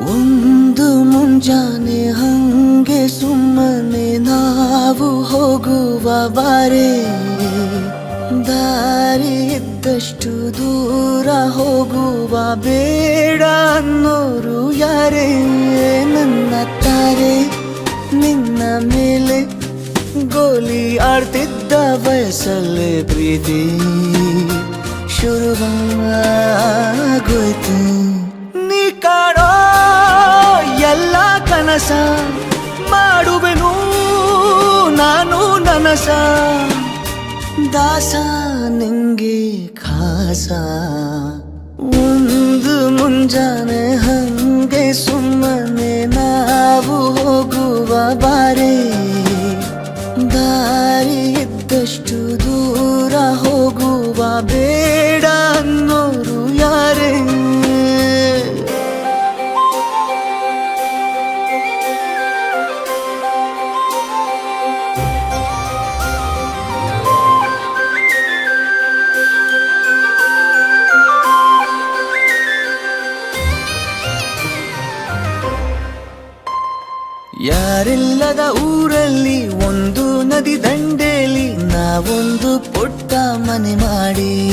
ಒಂದು ಮುಂಜಾನೆ ಹಂಗೆ ಸುಮ್ಮನೆ ನಾವು ಹೋಗುವ ಬಾರೆ ದಾರಿ ಇದ್ದಷ್ಟು ದೂರ ಹೋಗುವ ಬೇಡ ಅನ್ನೋರು ಯಾರೇ? ನನ್ನ ತಾರೆ, ನಿನ್ನ ಮೇಲೆ ಗೋಲಿ ಆಡ್ತಿದ್ದ ವಯಸ್ಸಲ್ಲೇ ಪ್ರೀತಿ. ಶುರುವಾಗೋಯ್ತು. ನನಸ ದಾಸ ನಿಂಗೆ ಖಾಸ ಒಂದು ಮುಂಜಾನೆ ಹಂಗೆ ಸುಮ್ಮನೆ ನಾವು ಹೋಗುವ ಬಾರೆ ದಾರಿ ಇದ್ದಷ್ಟು ದೂರ ಯಾರಿಲ್ಲದ ಊರಲ್ಲಿ ಒಂದು ನದಿ ದಂಡೆಯಲ್ಲಿ ನಾವೊಂದು ಪುಟ್ಟ ಮನೆ ಮಾಡಿ.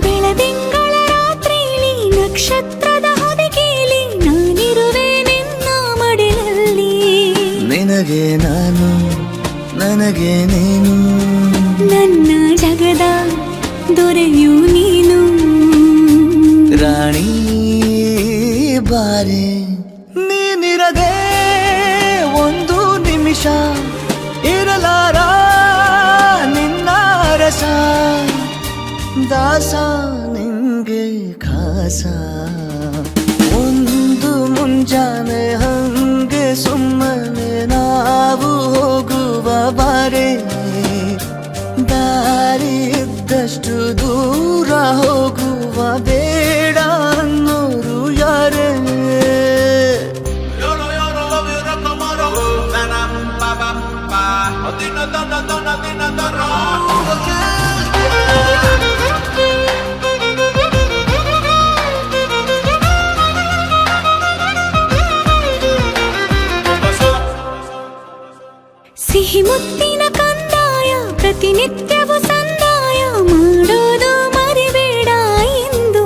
ಬೆಳದಿಂಗಳ ರಾತ್ರಿಲಿ ನಕ್ಷತ್ರದ ಹೊದಿಕೆಯಲ್ಲಿ ನಾನಿರುವೆ ನಿನ್ನ ಮಡಿಲಲ್ಲಿ. ನಿನಗೆ ನಾನು ನನಗೆ ನೀನು. ನನ್ನ ಜಗದ ದೊರೆಯು ನೀನು. ರಾಣಿ ಬಾರೆ. ಇರಲಾರ ನಿನ್ನ ರಸ. ದಾಸ ನಿಂಗೆ ಖಾಸ. ಒಂದು ಮುಂಜಾನೆ ಹಂಗೆ ಸುಮ್ಮನೆ ನಾವು ಹೋಗುವ ಬಾರೆ. ದಾರಿ ಇದ್ದಷ್ಟು ದೂರ ಹೋಗುವ ಬೇಡ Dina dona dona dina dona. ಸಿಹಿ ಮುತ್ತಿನ ಕಂದಾಯ ಪ್ರತಿನಿತ್ಯವೂ ಸಂದಾಯ ಮಾಡೋದು ಮರಿಬೇಡ ಎಂದು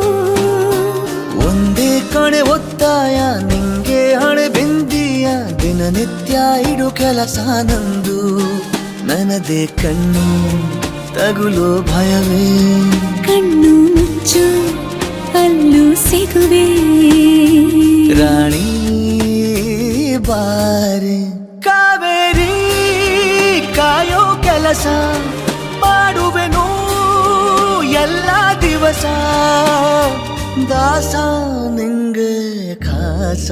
ಒಂದೇ ಕಣೆ ಒತ್ತಾಯ ನಿಂಗೆ ಹಣೆ ಬಿಂದಿಯ ದಿನನಿತ್ಯ ಇಡು ಕೆಲಸ ನಂದು ನನದೇ ಕಣ್ಣು ತಗುಲೋ ಭಯವೇ. ಕಣ್ಣು ಮುಚ್ಚು ಅಲ್ಲೂ ಸಿಗುವೆ. ರಾಣಿ ಬಾರೆ. ಕಾವೇರಿ ಕಾಯೋ ಕೆಲಸ ಮಾಡುವೆನು ಎಲ್ಲ ದಿವಸ. ದಾಸ ನಿಂಗೆ ಖಾಸ.